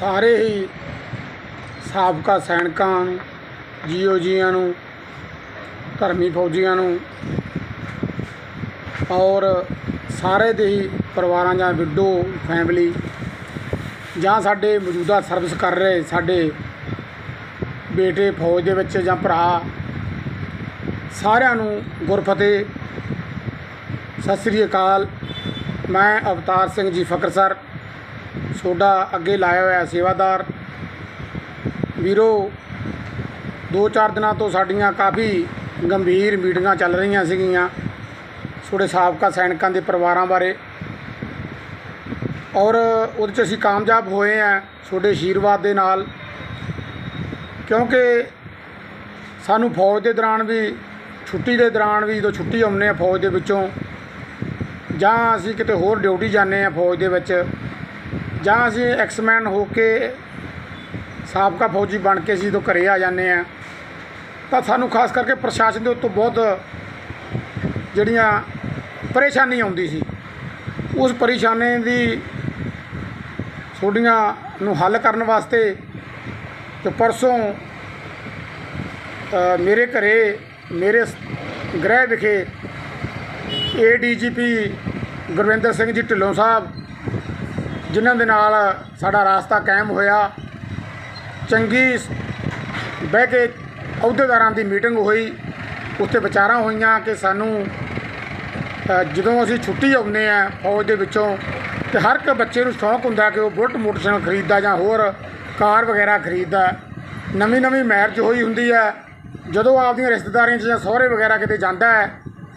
ਸਾਰੇ ਹੀ ਸਾਬਕਾ ਸੈਨਿਕਾਂ ਨੂੰ, ਜੀਓ ਜੀਆਂ ਨੂੰ, ਧਰਮੀ ਫੌਜੀਆਂ ਨੂੰ ਔਰ ਸਾਰੇ ਦੇ ਹੀ ਪਰਿਵਾਰਾਂ ਜਾਂ ਵਿਡੋ ਫੈਮਿਲੀ ਜਾਂ ਸਾਡੇ ਮੌਜੂਦਾ ਸਰਵਿਸ ਕਰ ਰਹੇ ਸਾਡੇ ਬੇਟੇ ਫੌਜ ਦੇ ਵਿੱਚ ਜਾਂ ਭਰਾ, ਸਾਰਿਆਂ ਨੂੰ ਗੁਰਫਤਿਹ। ਸਤਿ ਸ੍ਰੀ ਅਕਾਲ, ਮੈਂ ਅਵਤਾਰ ਸਿੰਘ ਜੀ ਫਕਰਸਰ ਤੁਹਾਡਾ ਅੱਗੇ ਲਾਇਆ ਹੋਇਆ ਸੇਵਾਦਾਰ। ਵੀਰੋ, ਦੋ ਚਾਰ ਦਿਨਾਂ ਤੋਂ ਸਾਡੀਆਂ ਕਾਫੀ ਗੰਭੀਰ ਮੀਟਿੰਗਾਂ ਚੱਲ ਰਹੀਆਂ ਸੀਗੀਆਂ ਤੁਹਾਡੇ ਸਾਬਕਾ ਸੈਨਿਕਾਂ ਦੇ ਪਰਿਵਾਰਾਂ ਬਾਰੇ। ਔਰ ਉਹਦੇ 'ਚ ਅਸੀਂ ਕਾਮਯਾਬ ਹੋਏ ਆ ਤੁਹਾਡੇ ਆਸ਼ੀਰਵਾਦ ਦੇ ਨਾਲ। ਕਿਉਂਕਿ ਸਾਨੂੰ ਫੌਜ ਦੇ ਦੌਰਾਨ ਵੀ, ਛੁੱਟੀ ਦੇ ਦੌਰਾਨ ਵੀ ਜਦੋਂ ਛੁੱਟੀ ਆਉਂਦੇ ਆ ਫੌਜ ਦੇ ਵਿੱਚੋਂ ਜਾਂ ਅਸੀਂ ਕਿਤੇ ਹੋਰ ਡਿਊਟੀ ਜਾਂਦੇ ਆ ਫੌਜ ਦੇ ਵਿੱਚ ਜਾਂ ਅਸੀਂ ਐਕਸਮੈਨ ਹੋ ਕੇ ਸਾਬਕਾ ਫੌਜੀ ਬਣ ਕੇ ਅਸੀਂ ਜਦੋਂ ਘਰੇ ਆ ਜਾਂਦੇ ਆ ਤਾਂ ਸਾਨੂੰ ਖਾਸ ਕਰਕੇ ਪ੍ਰਸ਼ਾਸਨ ਦੇ ਉੱਤੋਂ ਬਹੁਤ ਜਿਹੜੀਆਂ ਪਰੇਸ਼ਾਨੀ ਆਉਂਦੀ ਸੀ। ਉਸ ਪਰੇਸ਼ਾਨੀ ਦੀ ਤੁਹਾਡੀਆਂ ਨੂੰ ਹੱਲ ਕਰਨ ਵਾਸਤੇ ਤੇ ਪਰਸੋਂ ਮੇਰੇ ਘਰੇ, ਮੇਰੇ ਗ੍ਰਹਿ ਵਿਖੇ ਏਡੀਜੀਪੀ ਗੁਰਵਿੰਦਰ ਸਿੰਘ ਜੀ ਢਿੱਲੋਂ ਸਾਹਿਬ ਜਿਨ੍ਹਾਂ ਦੇ ਨਾਲ ਸਾਡਾ ਰਾਸਤਾ ਕਾਇਮ ਹੋਇਆ। ਚੰਗੀ ਬਹਿ ਕੇ ਅਹੁਦੇਦਾਰਾਂ ਦੀ ਮੀਟਿੰਗ ਹੋਈ। ਉੱਥੇ ਵਿਚਾਰਾਂ ਹੋਈਆਂ ਕਿ ਸਾਨੂੰ ਜਦੋਂ ਅਸੀਂ ਛੁੱਟੀ ਆਉਂਦੇ ਆ ਫੌਜ ਦੇ ਵਿੱਚੋਂ, ਤੇ ਹਰ ਇੱਕ ਬੱਚੇ ਨੂੰ ਸ਼ੌਂਕ ਹੁੰਦਾ ਕਿ ਉਹ ਬੁਲਟ ਮੋਟਰਸਾਈਕਲ ਖਰੀਦਦਾ ਜਾਂ ਹੋਰ ਕਾਰ ਵਗੈਰਾ ਖਰੀਦਦਾ। ਨਵੀਂ ਨਵੀਂ ਮੈਰਿਜ ਹੋਈ ਹੁੰਦੀ ਹੈ। ਜਦੋਂ ਆਪਦੀਆਂ ਰਿਸ਼ਤੇਦਾਰੀਆਂ 'ਚ ਜਾਂ ਸਹੁਰੇ ਵਗੈਰਾ ਕਿਤੇ ਜਾਂਦਾ ਹੈ,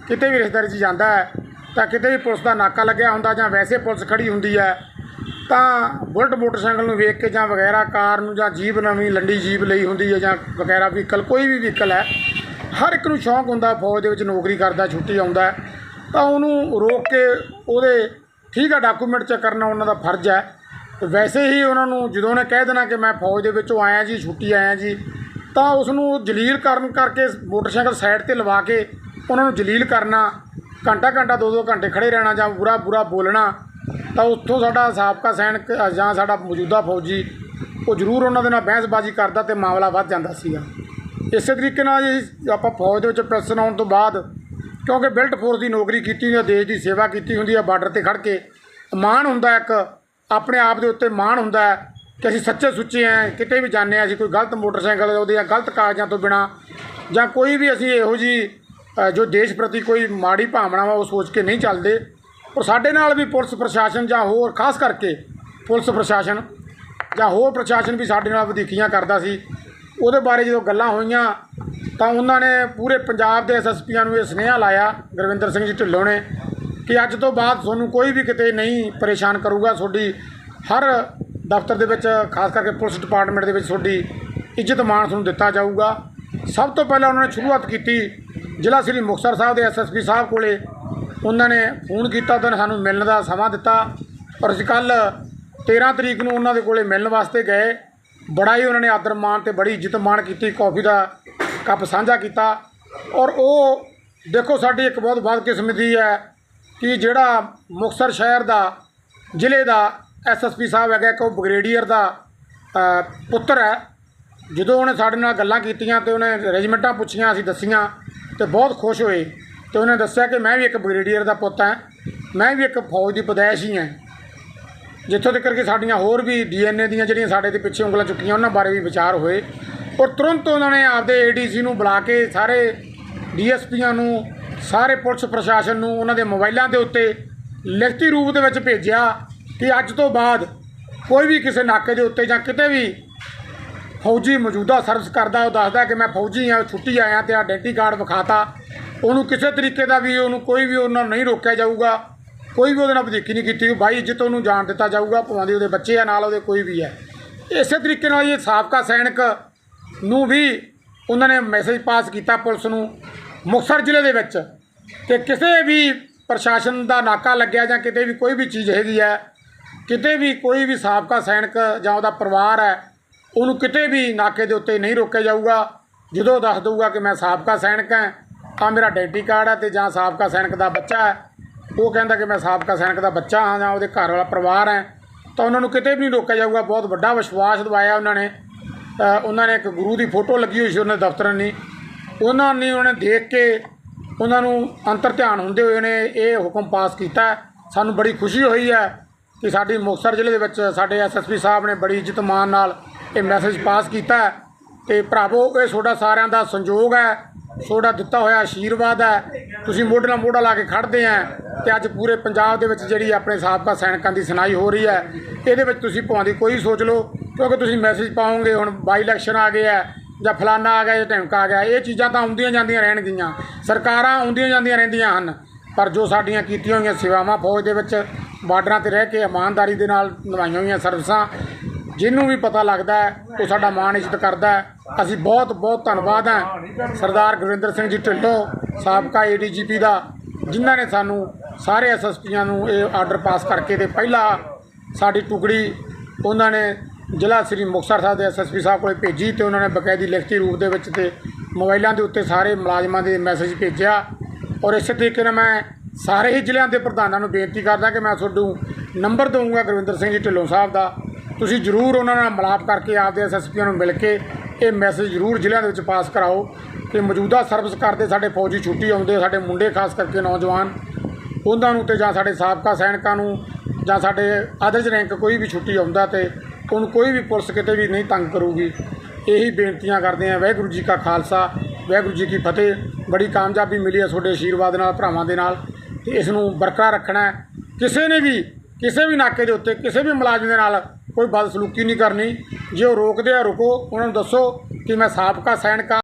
ਕਿਤੇ ਵੀ ਰਿਸ਼ਤੇਦਾਰੀ 'ਚ ਜਾਂਦਾ ਹੈ, ਤਾਂ ਕਿਤੇ ਵੀ ਪੁਲਿਸ ਦਾ ਨਾਕਾ ਲੱਗਿਆ ਹੁੰਦਾ ਜਾਂ ਵੈਸੇ ਪੁਲਿਸ ਖੜੀ ਹੁੰਦੀ ਹੈ ਤਾਂ ਬੁਲਟ ਮੋਟਰਸਾਈਕਲ ਨੂੰ ਵੇਖ ਕੇ ਜਾਂ ਵਗੈਰਾ ਕਾਰ ਨੂੰ ਜਾਂ ਜੀਪ ਨਵੀਂ ਲੰਡੀ ਜੀਪ ਲਈ ਹੁੰਦੀ ਹੈ ਜਾਂ ਵਗੈਰਾ ਵਹੀਕਲ, ਕੋਈ ਵੀ ਵਹੀਕਲ ਹੈ, ਹਰ ਇੱਕ ਨੂੰ ਸ਼ੌਂਕ ਹੁੰਦਾ ਫੌਜ ਦੇ ਵਿੱਚ ਨੌਕਰੀ ਕਰਦਾ, ਛੁੱਟੀ ਆਉਂਦਾ ਤਾਂ ਉਹਨੂੰ ਰੋਕ ਕੇ ਉਹਦੇ ਠੀਕ ਆ ਡਾਕੂਮੈਂਟ ਚੈੱਕ ਕਰਨਾ ਉਹਨਾਂ ਦਾ ਫਰਜ਼ ਹੈ। ਵੈਸੇ ਹੀ ਉਹਨਾਂ ਨੂੰ ਜਦੋਂ ਉਹਨੇ ਕਹਿ ਦੇਣਾ ਕਿ ਮੈਂ ਫੌਜ ਦੇ ਵਿੱਚੋਂ ਆਇਆ ਜੀ, ਛੁੱਟੀ ਆਇਆ ਜੀ, ਤਾਂ ਉਸ ਨੂੰ ਜਲੀਲ ਕਰਨ ਕਰਕੇ ਮੋਟਰਸਾਈਕਲ ਸਾਈਡ ਤੇ ਲਵਾ ਕੇ ਉਹਨਾਂ ਨੂੰ ਜਲੀਲ ਕਰਨਾ, ਘੰਟਾ ਘੰਟਾ ਦੋ ਦੋ ਘੰਟੇ ਖੜੇ ਰਹਿਣਾ ਜਾਂ ਬੁਰਾ ਬੁਰਾ ਬੋਲਣਾ ਤਾਂ ਉੱਥੋਂ ਸਾਡਾ ਸਾਬਕਾ ਸੈਨਿਕ ਜਾਂ ਸਾਡਾ ਮੌਜੂਦਾ ਫੌਜੀ, ਉਹ ਜ਼ਰੂਰ ਉਹਨਾਂ ਦੇ ਨਾਲ ਬਹਿਸਬਾਜ਼ੀ ਕਰਦਾ ਤੇ ਮਾਮਲਾ ਵੱਧ ਜਾਂਦਾ ਸੀਗਾ। ਇਸੇ ਤਰੀਕੇ ਨਾਲ ਜੀ ਆਪਾਂ ਫੌਜ ਦੇ ਵਿੱਚ ਪੈਨਸ਼ਨ ਆਉਣ ਤੋਂ ਬਾਅਦ, ਕਿਉਂਕਿ ਬਿਲਟ ਫੋਰਸ ਦੀ ਨੌਕਰੀ ਕੀਤੀ ਹੁੰਦੀ ਹੈ ਦੇਸ਼ ਦੀ ਸੇਵਾ ਕੀਤੀ ਹੁੰਦੀ ਹੈ ਬਾਰਡਰ ਤੇ ਖੜ ਕੇ, ਮਾਣ ਹੁੰਦਾ ਇੱਕ, ਆਪਣੇ ਆਪ ਦੇ ਉੱਤੇ ਮਾਣ ਹੁੰਦਾ ਹੈ ਕਿ ਅਸੀਂ ਸੱਚੇ ਸੁੱਚੇ ਆ, ਕਿਤੇ ਵੀ ਜਾਂਦੇ ਹਾਂ ਅਸੀਂ ਕੋਈ ਗਲਤ ਮੋਟਰਸਾਈਕਲ ਉਹਦੇ ਜਾਂ ਗਲਤ ਕਾਗਜ਼ਾਂ ਤੋਂ ਬਿਨਾ, ਜਾਂ ਕੋਈ ਵੀ ਅਸੀਂ ਇਹੋ ਜੀ ਜੋ ਦੇਸ਼ ਪ੍ਰਤੀ ਕੋਈ ਮਾੜੀ ਭਾਵਨਾ ਵਾ ਉਹ ਸੋਚ ਕੇ ਨਹੀਂ ਚੱਲਦੇ ਔਰ ਸਾਡੇ ਨਾਲ ਵੀ ਪੁਲਿਸ ਪ੍ਰਸ਼ਾਸਨ ਜਾਂ ਹੋਰ, ਖਾਸ ਕਰਕੇ ਪੁਲਿਸ ਪ੍ਰਸ਼ਾਸਨ ਜਾਂ ਹੋਰ ਪ੍ਰਸ਼ਾਸਨ ਵੀ ਸਾਡੇ ਨਾਲ ਵਧੀਕੀਆਂ ਕਰਦਾ ਸੀ। ਉਹਦੇ ਬਾਰੇ ਜਦੋਂ ਗੱਲਾਂ ਹੋਈਆਂ ਤਾਂ ਉਹਨਾਂ ਨੇ ਪੂਰੇ ਪੰਜਾਬ ਦੇ ਐਸਐਸਪੀਆਂ ਨੂੰ ਇਹ ਸੁਨੇਹਾ ਲਾਇਆ, ਗੁਰਵਿੰਦਰ ਸਿੰਘ ਜੀ ਢਿੱਲੋਂ ਨੇ, ਕਿ ਅੱਜ ਤੋਂ ਬਾਅਦ ਤੁਹਾਨੂੰ ਕੋਈ ਵੀ ਕਿਤੇ ਨਹੀਂ ਪਰੇਸ਼ਾਨ ਕਰੂਗਾ। ਤੁਹਾਡੀ ਹਰ ਦਫ਼ਤਰ ਦੇ ਵਿੱਚ, ਖਾਸ ਕਰਕੇ ਪੁਲਿਸ ਡਿਪਾਰਟਮੈਂਟ ਦੇ ਵਿੱਚ ਤੁਹਾਡੀ ਇੱਜ਼ਤ ਮਾਣ ਤੁਹਾਨੂੰ ਦਿੱਤਾ ਜਾਊਗਾ। ਸਭ ਤੋਂ ਪਹਿਲਾਂ ਉਹਨਾਂ ਨੇ ਸ਼ੁਰੂਆਤ ਕੀਤੀ ਜ਼ਿਲ੍ਹਾ ਸ੍ਰੀ ਮੁਕਤਸਰ ਸਾਹਿਬ ਦੇ ਐਸਐਸਪੀ ਸਾਹਿਬ ਕੋਲੇ। ਉਹਨਾਂ ਨੇ ਫੋਨ ਕੀਤਾ, ਉਹਨਾਂ ਸਾਨੂੰ ਮਿਲਣ ਦਾ ਸਮਾਂ ਦਿੱਤਾ। ਔਰ ਅਸੀਂ ਕੱਲ 13 ਤਰੀਕ ਨੂੰ ਉਹਨਾਂ ਦੇ ਕੋਲੇ ਮਿਲਣ ਵਾਸਤੇ ਗਏ। ਬੜਾ ਹੀ ਉਹਨਾਂ ਨੇ ਆਦਰ ਮਾਣ ਤੇ ਬੜੀ ਇੱਜ਼ਤ ਮਾਣ ਕੀਤੀ, ਕਾਫੀ ਦਾ ਕੱਪ ਸਾਂਝਾ ਕੀਤਾ। ਔਰ ਉਹ ਦੇਖੋ, ਸਾਡੀ ਇੱਕ ਬਹੁਤ ਬਦਕਿਸਮਤੀ ਹੈ ਕਿ ਜਿਹੜਾ ਮੁਕਤਸਰ ਸ਼ਹਿਰ ਦਾ, ਜ਼ਿਲ੍ਹੇ ਦਾ ਐਸਐਸਪੀ ਸਾਹਿਬ ਹੈਗਾ, ਇੱਕ ਉਹ ਬ੍ਰਿਗੇਡੀਅਰ ਦਾ ਪੁੱਤਰ ਹੈ। ਜਦੋਂ ਉਹਨੇ ਸਾਡੇ ਨਾਲ ਗੱਲਾਂ ਕੀਤੀਆਂ ਤੇ ਉਹਨੇ ਰੈਜੀਮੈਂਟਾਂ ਪੁੱਛੀਆਂ, ਅਸੀਂ ਦੱਸੀਆਂ ਤੇ ਬਹੁਤ ਖੁਸ਼ ਹੋਏ। ਤੇ ਉਹਨੇ ਦੱਸਿਆ ਕਿ ਮੈਂ ਵੀ ਇੱਕ ਬ੍ਰਿਗੇਡੀਅਰ ਦਾ ਪੁੱਤ ਹਾਂ। ਮੈਂ ਵੀ ਇੱਕ ਫੌਜ ਦੀ ਪਦੈਸ਼ ਹੀ। ਹਾਂ ਜਿੱਥੋਂ ਤੱਕ ਕਿ ਸਾਡੀਆਂ ਹੋਰ ਵੀ ਡੀਐਨਏ ਦੀਆਂ ਜਿਹੜੀਆਂ ਸਾਡੇ ਦੇ ਪਿੱਛੇ ਉਂਗਲਾਂ ਚੁੱਕੀਆਂ, ਉਹਨਾਂ ਬਾਰੇ ਵੀ ਵਿਚਾਰ ਹੋਏ। ਔਰ ਤੁਰੰਤ ਉਹਨਾਂ ਨੇ ਆਪਦੇ ਏਡੀਸੀ ਨੂੰ ਬੁਲਾ ਕੇ ਸਾਰੇ ਡੀਐਸਪੀਆਂ ਨੂੰ, ਸਾਰੇ ਪੁਲਿਸ ਪ੍ਰਸ਼ਾਸਨ ਨੂੰ, ਉਹਨਾਂ ਦੇ ਮੋਬਾਈਲਾਂ ਦੇ ਉੱਤੇ ਲਿਖਤੀ ਰੂਪ ਦੇ ਵਿੱਚ ਭੇਜਿਆ ਕਿ ਅੱਜ ਤੋਂ ਬਾਅਦ ਕੋਈ ਵੀ ਕਿਸੇ ਨਾਕੇ ਦੇ ਉੱਤੇ ਜਾਂ ਕਿਤੇ ਵੀ ਫੌਜੀ ਮੌਜੂਦਾ ਸਰਵਿਸ ਕਰਦਾ, ਉਹ ਦੱਸਦਾ ਕਿ ਮੈਂ ਫੌਜੀ ਹਾਂ, ਛੁੱਟੀ ਆਇਆ ਤੇ ਆਇਡੈਂਟੀ ਕਾਰਡ ਵਿਖਾਤਾ। ਉਹਨੂੰ ਕਿਸੇ ਤਰੀਕੇ ਦਾ ਵੀ ਉਹਨੂੰ ਕੋਈ ਵੀ ਉਹਨਾਂ ਨੂੰ ਨਹੀਂ ਰੋਕਿਆ ਜਾਊਗਾ, ਕੋਈ ਵੀ ਉਹਦੇ ਨਾਲ ਵਧੀਕੀ ਨਹੀਂ ਕੀਤੀ, ਬਾਈ ਇੱਜ਼ਤ ਉਹਨੂੰ ਜਾਣ ਦਿੱਤਾ ਜਾਊਗਾ, ਭਾਵੇਂ ਉਹਦੇ ਬੱਚੇ ਆ, ਨਾਲ ਉਹਦੇ ਕੋਈ ਵੀ ਹੈ। ਇਸੇ ਤਰੀਕੇ ਨਾਲ ਇਹ ਸਾਬਕਾ ਸੈਨਿਕ ਨੂੰ ਵੀ ਉਹਨਾਂ ਨੇ ਮੈਸੇਜ ਪਾਸ ਕੀਤਾ ਪੁਲਿਸ ਨੂੰ, ਮੁਕਤਸਰ ਜ਼ਿਲ੍ਹੇ ਦੇ ਵਿੱਚ, ਕਿ ਕਿਸੇ ਵੀ ਪ੍ਰਸ਼ਾਸਨ ਦਾ ਨਾਕਾ ਲੱਗਿਆ ਜਾਂ ਕਿਤੇ ਵੀ ਕੋਈ ਵੀ ਚੀਜ਼ ਹੈਗੀ ਹੈ, ਕਿਤੇ ਵੀ ਕੋਈ ਵੀ ਸਾਬਕਾ ਸੈਨਿਕ ਜਾਂ ਉਹਦਾ ਪਰਿਵਾਰ ਹੈ, ਉਹਨੂੰ ਕਿਤੇ ਵੀ ਨਾਕੇ ਦੇ ਉੱਤੇ ਨਹੀਂ ਰੋਕਿਆ ਜਾਊਗਾ, ਜਦੋਂ ਦੱਸ ਦਊਗਾ ਕਿ ਮੈਂ ਸਾਬਕਾ ਸੈਨਿਕ ਹਾਂ ਆ ਮੇਰਾ ਆਇਡੈਂਟੀ ਕਾਰਡ ਹੈ ਤੇ ਜਾਂ ਸਾਬਕਾ ਸੈਨਿਕ ਦਾ ਬੱਚਾ ਹੈ। ਉਹ ਕਹਿੰਦਾ ਕਿ ਮੈਂ ਸਾਬਕਾ ਸੈਨਿਕ ਦਾ ਬੱਚਾ ਹਾਂ ਜਾਂ ਉਹਦੇ ਘਰ ਵਾਲਾ ਪਰਿਵਾਰ ਹੈ। ਤਾਂ ਉਹਨਾਂ ਨੂੰ ਕਿਤੇ ਵੀ ਨਹੀਂ ਰੋਕਿਆ ਜਾਊਗਾ। ਬਹੁਤ ਵੱਡਾ ਵਿਸ਼ਵਾਸ ਦਿਵਾਇਆ ਉਹਨਾਂ ਨੇ। ਉਹਨਾਂ ਨੇ ਇੱਕ ਗੁਰੂ ਦੀ ਫੋਟੋ ਲੱਗੀ ਹੋਈ ਸੀ ਉਹਨਾਂ ਦੇ ਦਫ਼ਤਰ ਨੇ ਉਹਨਾਂ ਨੇ ਉਹਨਾਂ ਨੇ ਦੇਖ ਕੇ ਉਹਨਾਂ ਨੂੰ ਅੰਤਰ ਧਿਆਨ ਹੁੰਦੇ ਹੋਏ ਨੇ ਇਹ ਹੁਕਮ ਪਾਸ ਕੀਤਾ। ਸਾਨੂੰ ਬੜੀ ਖੁਸ਼ੀ ਹੋਈ ਹੈ ਕਿ ਸਾਡੀ ਮੁਕਤਸਰ ਜ਼ਿਲ੍ਹੇ ਦੇ ਵਿੱਚ ਸਾਡੇ ਐਸਐਸਪੀ ਸਾਹਿਬ ਨੇ ਬੜੀ ਇੱਜ਼ਤ ਮਾਨ ਨਾਲ ਇਹ ਮੈਸੇਜ ਪਾਸ ਕੀਤਾ ਹੈ। ਤੇ ਭਰਾਵੋ, ਇਹ ਤੁਹਾਡਾ ਸਾਰਿਆਂ ਦਾ ਸੰਯੋਗ ਹੈ। ਤੁਹਾਡਾ ਦਿੱਤਾ ਹੋਇਆ ਆਸ਼ੀਰਵਾਦ ਹੈ। ਤੁਸੀਂ ਮੋਢੇ ਨਾਲ ਮੋਢਾ ਲਾ ਕੇ ਖੜਦੇ ਆ ਤੇ ਅੱਜ ਪੂਰੇ ਪੰਜਾਬ ਦੇ ਵਿੱਚ ਜਿਹੜੀ ਆਪਣੇ ਸਾਬਕਾ ਸੈਨਿਕਾਂ ਦੀ ਸੁਣਾਈ ਹੋ ਰਹੀ ਹੈ, ਇਹਦੇ ਵਿੱਚ ਤੁਸੀਂ ਭਾਵੇਂ ਦੀ ਕੋਈ ਸੋਚ ਲਓ, ਕਿਉਂਕਿ ਤੁਸੀਂ ਮੈਸੇਜ ਪਾਓਗੇ, ਹੁਣ ਬਾਈ ਇਲੈਕਸ਼ਨ ਆ ਗਏ ਆ, ਜਾਂ ਫਲਾਨਾ ਆ ਗਿਆ, ਜਾਂ ਢਿਮਕਾ ਆ ਗਿਆ, ਇਹ ਚੀਜ਼ਾਂ ਤਾਂ ਆਉਂਦੀਆਂ ਜਾਂਦੀਆਂ ਰਹਿਣਗੀਆਂ, ਸਰਕਾਰਾਂ ਆਉਂਦੀਆਂ ਜਾਂਦੀਆਂ ਰਹਿੰਦੀਆਂ ਹਨ, ਪਰ ਜੋ ਸਾਡੀਆਂ ਕੀਤੀਆਂ ਹੋਈਆਂ ਸੇਵਾਵਾਂ ਫੌਜ ਦੇ ਵਿੱਚ ਬਾਰਡਰਾਂ ਤੇ ਰਹਿ ਕੇ ਇਮਾਨਦਾਰੀ ਦੇ ਨਾਲ ਨਿਭਾਈਆਂ ਹੋਈਆਂ ਸਰਵਿਸਾਂ ਜਿਹਨੂੰ ਵੀ ਪਤਾ ਲੱਗਦਾ ਹੈ, ਉਹ ਸਾਡਾ ਮਾਣ ਇੱਜ਼ਤ ਕਰਦਾ ਹੈ। ਅਸੀਂ ਬਹੁਤ ਬਹੁਤ ਧੰਨਵਾਦ ਹਾਂ ਸਰਦਾਰ ਗੁਰਵਿੰਦਰ ਸਿੰਘ ਜੀ ਢਿੱਲੋਂ, ਸਾਬਕਾ ਏਡੀਜੀਪੀ ਦਾ, ਜਿਨ੍ਹਾਂ ਨੇ ਸਾਨੂੰ ਸਾਰੇ ਐਸਐਸਪੀਆਂ ਨੂੰ ਇਹ ਆਰਡਰ ਪਾਸ ਕਰਕੇ ਤੇ ਪਹਿਲਾ ਸਾਡੀ ਟੁਕੜੀ ਉਹਨਾਂ ਨੇ ਜ਼ਿਲ੍ਹਾ ਸ੍ਰੀ ਮੁਕਤਸਰ ਸਾਹਿਬ ਦੇ ਐਸਐਸਪੀ ਸਾਹਿਬ ਕੋਲੇ ਭੇਜੀ ਤੇ ਉਹਨਾਂ ਨੇ ਬਕਾਇਦੀ ਲਿਖਤੀ ਰੂਪ ਦੇ ਵਿੱਚ ਤੇ ਮੋਬਾਈਲਾਂ ਦੇ ਉੱਤੇ ਸਾਰੇ ਮੁਲਾਜ਼ਮਾਂ ਦੇ ਮੈਸੇਜ ਭੇਜਿਆ। ਔਰ ਇਸੇ ਤਰੀਕੇ ਨਾਲ ਮੈਂ ਸਾਰੇ ਹੀ ਜ਼ਿਲ੍ਹਿਆਂ ਦੇ ਪ੍ਰਧਾਨਾਂ ਨੂੰ ਬੇਨਤੀ ਕਰਦਾ ਕਿ ਮੈਂ ਤੁਹਾਨੂੰ ਨੰਬਰ ਦਊਂਗਾ ਗੁਰਵਿੰਦਰ ਸਿੰਘ ਜੀ ਢਿੱਲੋਂ ਸਾਹਿਬ ਦਾ। ਤੁਸੀਂ ਜ਼ਰੂਰ ਉਹਨਾਂ ਨਾਲ ਮਿਲਾਪ ਕਰਕੇ ਆਪਦੇ ਐਸਐਸਪੀਆਂ ਨੂੰ ਮਿਲ ਕੇ ਇਹ ਮੈਸੇਜ ਜ਼ਰੂਰ ਜ਼ਿਲ੍ਹਿਆਂ ਦੇ ਵਿੱਚ ਪਾਸ ਕਰਾਓ ਕਿ ਮੌਜੂਦਾ ਸਰਵਿਸ ਕਰਦੇ ਸਾਡੇ ਫੌਜੀ ਛੁੱਟੀ ਆਉਂਦੇ ਸਾਡੇ ਮੁੰਡੇ ਖਾਸ ਕਰਕੇ ਨੌਜਵਾਨ, ਉਹਨਾਂ ਨੂੰ ਤੇ ਜਾਂ ਸਾਡੇ ਸਾਬਕਾ ਸੈਨਿਕਾਂ ਨੂੰ ਜਾਂ ਸਾਡੇ ਆਦਰਜ ਰੈਂਕ ਕੋਈ ਵੀ ਛੁੱਟੀ ਆਉਂਦਾ ਤੇ ਉਹਨੂੰ ਕੋਈ ਵੀ ਪੁਲਿਸ ਕਿਤੇ ਵੀ ਨਹੀਂ ਤੰਗ ਕਰੂਗੀ। ਇਹੀ ਬੇਨਤੀਆਂ ਕਰਦੇ ਆ ਵਾਹਿਗੁਰੂ ਜੀ ਕਾ ਖਾਲਸਾ, ਵਾਹਿਗੁਰੂ ਜੀ ਕੀ ਫਤਿਹ। ਬੜੀ ਕਾਮਯਾਬੀ ਮਿਲੀ ਹੈ ਤੁਹਾਡੇ ਆਸ਼ੀਰਵਾਦ ਨਾਲ, ਭਰਾਵਾਂ ਦੇ ਨਾਲ ਤੇ ਇਸ ਨੂੰ ਬਰਕਰਾਰ ਰੱਖਣਾ ਕਿਸੇ ਨੇ ਵੀ, ਕਿਸੇ ਵੀ ਨਾਕੇ ਦੇ ਉੱਤੇ, ਕਿਸੇ ਵੀ ਮੁਲਾਜ਼ਮ ਦੇ ਨਾਲ ਕੋਈ ਬਦਸਲੂਕੀ ਨਹੀਂ ਕਰਨੀ। ਜੇ ਉਹ ਰੋਕਦੇ ਆ, ਰੁਕੋ। ਉਹਨਾਂ ਨੂੰ ਦੱਸੋ ਕਿ ਮੈਂ ਸਾਬਕਾ, ਸੈਨਿਕ। ਹਾਂ